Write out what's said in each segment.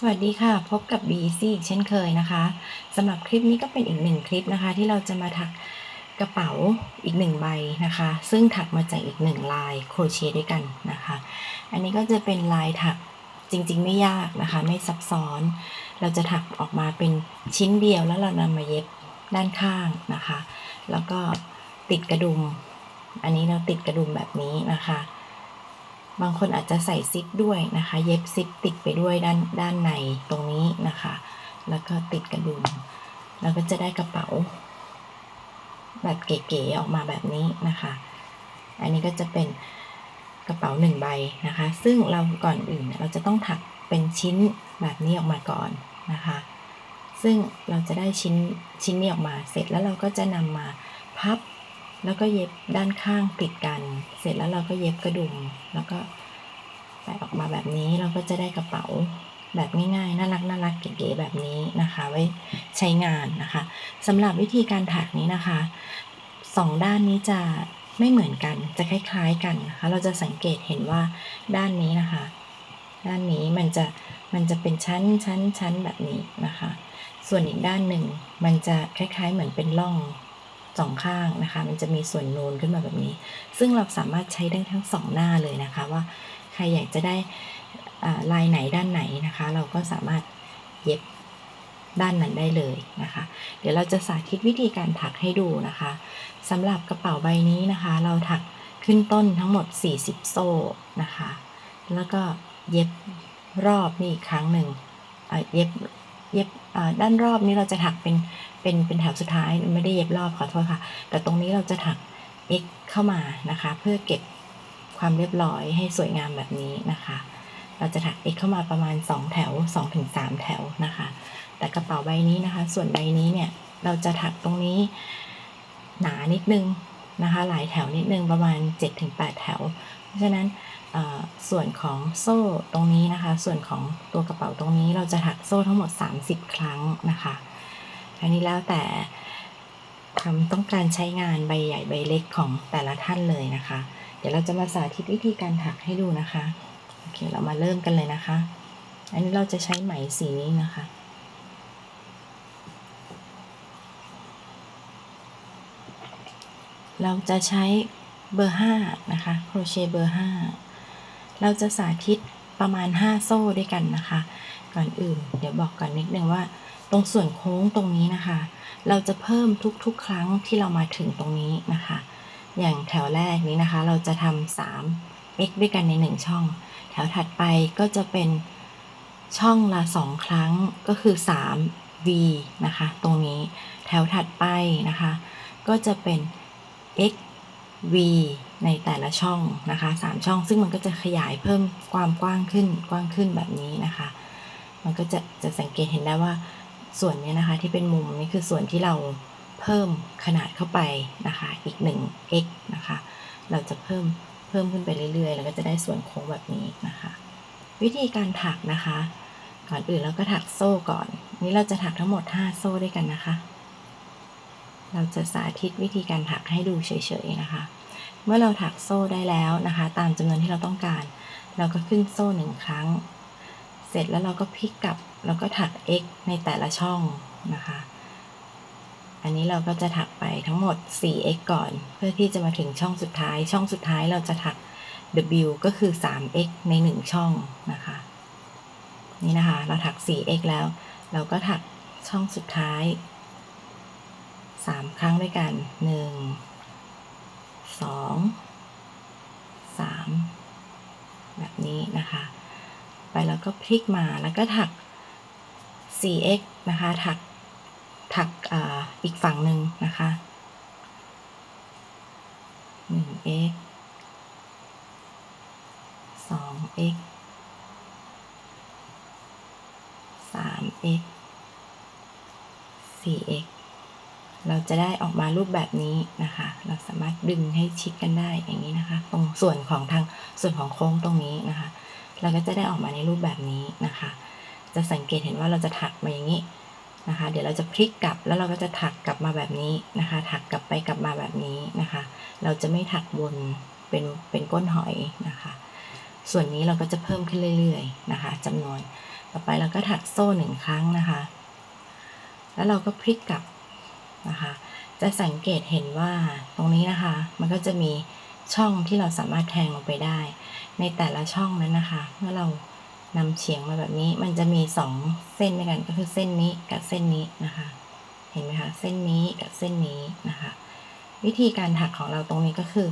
สวัสดีค่ะ พบกับ BC อีกเช่นเคยนะคะสำหรับคลิปนี้ก็เป็นอีกหนึ่งคลิปนะคะ ที่เราจะมาถักกระเป๋าอีกหนึ่งใบนะคะ ซึ่งถักมาจากอีกหนึ่งลายโครเชต์ด้วยกันนะคะ อันนี้ก็จะเป็นลายถักจริงๆ ไม่ยากนะคะ ไม่ซับซ้อน เราจะถักออกมาเป็นชิ้นเดียวแล้วเรานำมาเย็บด้านข้างนะคะ แล้วก็ติดกระดุม อันนี้เราติดกระดุมแบบนี้นะคะ บางคนอาจจะใส่ซิปด้วยนะคะ เย็บซิปติดไปด้วยด้านด้านในตรงนี้นะคะ แล้วก็ติดกระดุม แล้วก็จะได้กระเป๋า แบบเก๋ๆออกมาแบบนี้นะคะ อันนี้ก็จะเป็นกระเป๋าหนึ่งใบนะคะ ซึ่งเราก่อนอื่นเราจะต้องถักเป็นชิ้นแบบนี้ออกมาก่อนนะคะ ซึ่งเราจะได้ชิ้นชิ้นนี้ออกมาเสร็จแล้วเราก็จะนำมาพับ แล้วก็เย็บด้านข้างติดกัน เสร็จแล้วเราก็เย็บกระดุม แล้วก็แปะออกมาแบบนี้เราก็จะได้กระเป๋าแบบง่ายๆ น่ารักน่ารักเก๋ๆแบบนี้นะคะ ไว้ใช้งานนะคะสำหรับวิธีการถักนี้นะคะสองด้านนี้จะไม่เหมือนกันจะคล้ายๆกันนะคะ เราจะสังเกตเห็นว่าด้านนี้นะคะ ด้านนี้มันจะมันจะเป็นชั้นชั้นชั้นแบบนี้นะคะ ส่วนอีกด้านหนึ่งมันจะคล้ายๆเหมือนเป็นร่อง สองข้างนะคะ มันจะมีส่วนนูนขึ้นมาแบบนี้ ซึ่งเราสามารถใช้ได้ทั้งสองหน้าเลยนะคะว่าใครอยากจะได้ลายไหนด้านไหนนะคะ เราก็สามารถเย็บด้านนั้นได้เลยนะคะ เดี๋ยวเราจะสาธิตวิธีการถักให้ดูนะคะสำหรับกระเป๋าใบนี้นะคะ เราถักขึ้นต้นทั้งหมด 40 โซ่นะคะ แล้วก็เย็บรอบนี่อีกครั้งหนึ่งเย็บ เย็บด้านรอบนี้เราจะถักเป็นเป็นเป็นแถวสุดท้ายไม่ได้เย็บรอบขอโทษค่ะ แต่ตรงนี้เราจะถัก x เข้ามานะคะ เพื่อเก็บความเรียบร้อยให้สวยงามแบบนี้นะคะ เราจะถัก x เข้ามาประมาณ 2 แถว 2-3 แถวนะคะ แต่กระเป๋าใบนี้นะคะ ส่วนใบนี้เนี่ยเราจะถักตรงนี้หนานิดนึงนะคะ หลายแถวนิดนึงประมาณ 7-8 แถว เพราะฉะนั้น ส่วนของโซ่ตรงนี้นะคะ ส่วนของตัวกระเป๋าตรงนี้เราจะถักโซ่ทั้งหมด 30 ครั้งนะคะ อันนี้แล้วแต่ความต้องการใช้งานใบใหญ่ใบเล็กของแต่ละท่านเลยนะคะ เดี๋ยวเราจะมาสาธิตวิธีการถักให้ดูนะคะ โอเค เรามาเริ่มกันเลยนะคะ อันนี้เราจะใช้ไหมสีนี้นะคะเราจะใช้เบอร์ห้านะคะ โครเชต์เบอร์ห้า เราจะสาธิตประมาณ 5 โซ่ด้วยกันนะคะ ก่อนอื่น เดี๋ยวบอกก่อนนิดนึงว่า ตรงส่วนโค้งตรงนี้นะคะ เราจะเพิ่มทุกๆ ครั้งที่เรามาถึงตรงนี้นะคะ อย่างแถวแรกนี้นะคะ เราจะทำ3 x ด้วยกันใน 1 ช่อง แถวถัดไปก็จะเป็นช่องละ 2 ครั้งก็คือ 3 v นะคะ ตรงนี้แถวถัดไปนะคะ ก็จะเป็น x v ในแต่ละช่องนะคะ3ช่อง ซึ่งมันก็จะขยายเพิ่มความกว้างขึ้นกว้างขึ้นแบบนี้นะคะ มันก็จะจะสังเกตเห็นได้ว่าส่วนนี้นะคะที่เป็นมุมนี่คือส่วนที่เราเพิ่มขนาดเข้าไปนะคะอีก1 x นะคะ เราจะเพิ่มเพิ่มขึ้นไปเรื่อยๆ แล้วก็จะได้ส่วนโค้งแบบนี้นะคะ วิธีการถักนะคะ ก่อนอื่นเราก็ถักโซ่ก่อน นี้เราจะถักทั้งหมด 5 โซ่ด้วยกันนะคะ เราจะสาธิตวิธีการถักให้ดูเฉยๆนะคะ เมื่อเราถักโซ่ได้แล้วนะคะ ตามจำนวนที่เราต้องการ เราก็ขึ้นโซ่หนึ่งครั้ง เสร็จแล้วเราก็พลิกกลับแล้วก็ถัก x ในแต่ละช่องนะคะ อันนี้เราก็จะถักไปทั้งหมด 4x ก่อน เพื่อที่จะมาถึงช่องสุดท้าย ช่องสุดท้ายเราจะถัก w ก็คือ 3x ใน 1 ช่องนะคะ นี่นะคะ เราถัก 4x แล้ว เราก็ถักช่องสุดท้าย 3 ครั้งด้วยกัน 1 2 3 แบบนี้นะคะ ไปแล้วก็พลิกมาแล้วก็ถัก 4x นะคะ ถักถักออีกฝั่งหนึ่งนะคะ 1x 2x 3x 4x เราจะได้ออกมารูปแบบนี้นะคะ เราสามารถดึงให้ชิดกันได้อย่างนี้นะคะ ตรงส่วนของทางส่วนของโค้งตรงนี้นะคะ เราก็จะได้ออกมาในรูปแบบนี้นะคะ จะสังเกตเห็นว่าเราจะถักมาอย่างนี้นะคะ เดี๋ยวเราจะพลิกกลับแล้วเราก็จะถักกลับมาแบบนี้นะคะ ถักกลับไปกลับมาแบบนี้นะคะ เราจะไม่ถักวนเป็นเป็นก้นหอยนะคะ ส่วนนี้เราก็จะเพิ่มขึ้นเรื่อยๆนะคะจำนวน ต่อไปเราก็ถักโซ่หนึ่งครั้งนะคะ แล้วเราก็พลิกกลับนะคะ จะสังเกตเห็นว่าตรงนี้นะคะ มันก็จะมี ช่องที่เราสามารถแทงลงไปได้ ในแต่ละช่องนั้นนะคะ เมื่อเรานำเฉียงมาแบบนี้ มันจะมีสองเส้นด้วยกันก็คือเส้นนี้กับเส้นนี้นะคะ เห็นไหมคะ เส้นนี้กับเส้นนี้นะคะ วิธีการถักของเราตรงนี้ก็คือ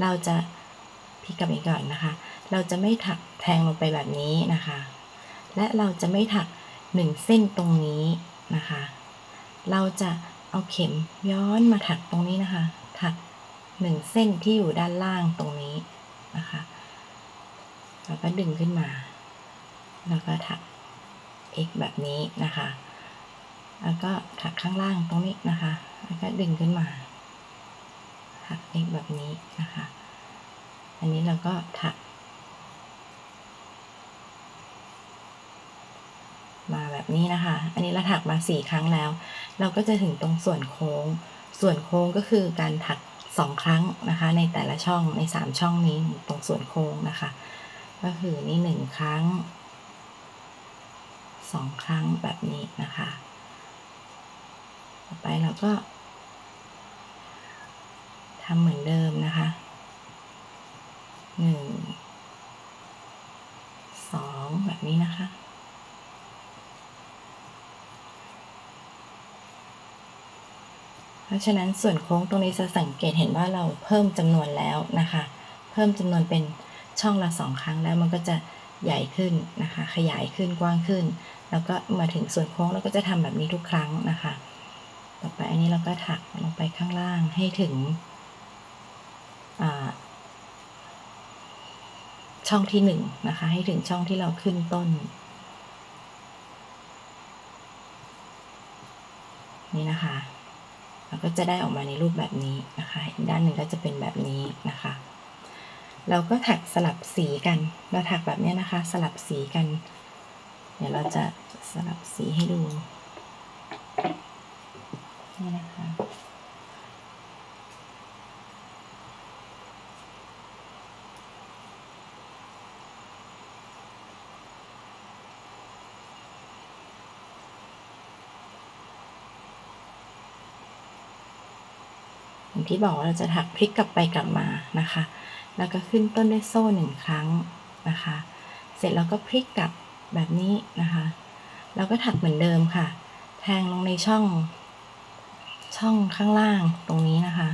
เราจะพลิกกลับอีกก่อนนะคะ เราจะไม่ถักแทงลงไปแบบนี้นะคะ และเราจะไม่ถักหนึ่งเส้นตรงนี้นะคะ เราจะเอาเข็มย้อนมาถักตรงนี้นะคะ หนึ่งเส้นที่อยู่ด้านล่างตรงนี้นะคะแล้วก็ดึงขึ้นมา แล้วก็ถัก x แบบนี้นะคะ แล้วก็ถักข้างล่างตรงนี้นะคะ แล้วก็ดึงขึ้นมา ถัก x แบบนี้นะคะ อันนี้เราก็ถัก มาแบบนี้นะคะ อันนี้เราถักมาสี่ครั้งแล้ว เราก็จะถึงตรงส่วนโค้ง ส่วนโค้งก็คือการถัก สองครั้งนะคะในแต่ละช่องในสามช่องนี้ตรงส่วนโค้งนะคะ ก็คือนี่หนึ่งครั้งสองครั้งแบบนี้นะคะ ต่อไปเราก็ทำเหมือนเดิมนะคะหนึ่งสองแบบนี้นะคะ เพราะฉะนั้นส่วนโค้งตรงนี้จะสังเกตเห็นว่าเราเพิ่มจำนวนแล้วนะคะ เพิ่มจำนวนเป็นช่องละสองครั้งแล้วมันก็จะใหญ่ขึ้นนะคะ ขยายขึ้นกว้างขึ้น แล้วก็มาถึงส่วนโค้งเราก็จะทำแบบนี้ทุกครั้งนะคะ ต่อไปอันนี้เราก็ถักลงไปข้างล่างให้ถึงช่องที่หนึ่งนะคะ ให้ถึงช่องที่เราขึ้นต้น นี่นะคะ เราก็จะได้ออกมาในรูปแบบนี้นะคะอีกด้านหนึ่งก็จะเป็นแบบนี้นะคะ เราก็ถักสลับสีกันเราถักแบบนี้นะคะ สลับสีกัน เดี๋ยวเราจะสลับสีให้ดู อย่างที่บอกว่าเราจะถักพลิกกลับไปกลับมานะคะ แล้วก็ขึ้นต้นด้วยโซ่หนึ่งครั้งนะคะ เสร็จแล้วก็พลิกกลับแบบนี้นะคะ แล้วก็ถักเหมือนเดิมค่ะ แทงลงในช่องช่องข้างล่างตรงนี้นะคะ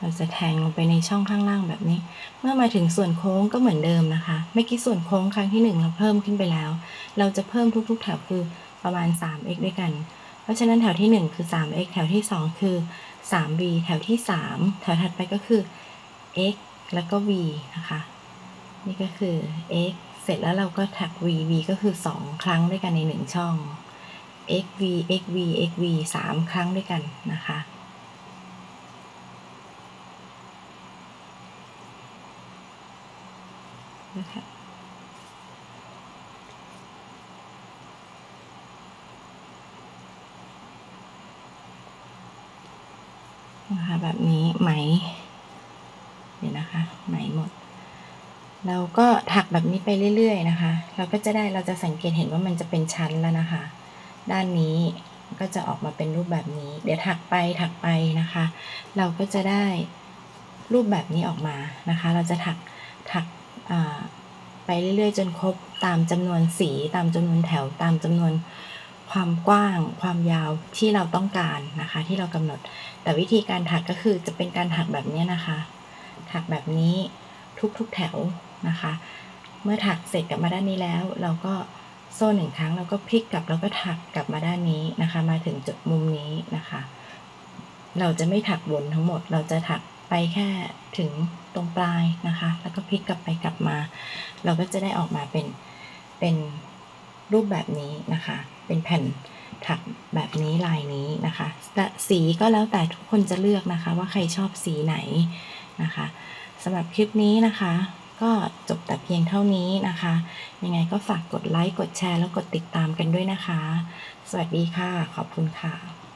เราจะแทงลงไปในช่องข้างล่างแบบนี้ เมื่อมาถึงส่วนโค้งก็เหมือนเดิมนะคะ เมื่อกี้ส่วนโค้งครั้งที่ 1 เราเพิ่มขึ้นไปแล้ว เราจะเพิ่มทุกๆ แถวคือประมาณ 3x ด้วยกัน เพราะฉะนั้นแถวที่ 1 คือ 3x แถวที่ 2 คือ 3v แถวที่ 3 แถวถัดไปก็คือ x แล้วก็ v นะคะ นี่ก็คือ x เสร็จแล้วเราก็ถัก v v ก็คือ 2 ครั้งด้วยกันใน 1 ช่อง x v x v x v 3 ครั้งด้วยกันนะคะ นะคะนะคะแบบนี้ไหม เดี๋ยวนะคะ ไหมหมด เราก็ถักแบบนี้ไปเรื่อยๆนะคะ เราก็จะได้เราจะสังเกตเห็นว่ามันจะเป็นชั้นแล้วนะคะ ด้านนี้ก็จะออกมาเป็นรูปแบบนี้ เดี๋ยวถักไปถักไปนะคะ เราก็จะได้รูปแบบนี้ออกมานะคะ เราจะถักถัก ไปเรื่อยๆ จนครบตามจำนวนสีตามจำนวนแถวตามจำนวนความกว้างความยาวที่เราต้องการนะคะ ที่เรากำหนด แต่วิธีการถักก็คือจะเป็นการถักแบบนี้นะคะ ถักแบบนี้ทุกๆแถวนะคะ เมื่อถักเสร็จกลับมาด้านนี้แล้ว เราก็โซ่หนึ่งครั้ง แล้วก็พลิกกลับแล้วก็ถักกลับมาด้านนี้นะคะ มาถึงจุดมุมนี้นะคะ เราจะไม่ถักวนทั้งหมด เราจะถัก ไปแค่ถึงตรงปลายนะคะ แล้วก็พลิกกลับไปกลับมา เราก็จะได้ออกมาเป็นเป็นรูปแบบนี้นะคะ เป็นแผ่นถักแบบนี้ลายนี้นะคะแต่สีก็แล้วแต่ทุกคนจะเลือกนะคะ ว่าใครชอบสีไหนนะคะสำหรับคลิปนี้นะคะ ก็จบแต่เพียงเท่านี้นะคะ ยังไงก็ฝากกดไลค์ กดแชร์ แล้วกดติดตามกันด้วยนะคะ สวัสดีค่ะ ขอบคุณค่ะ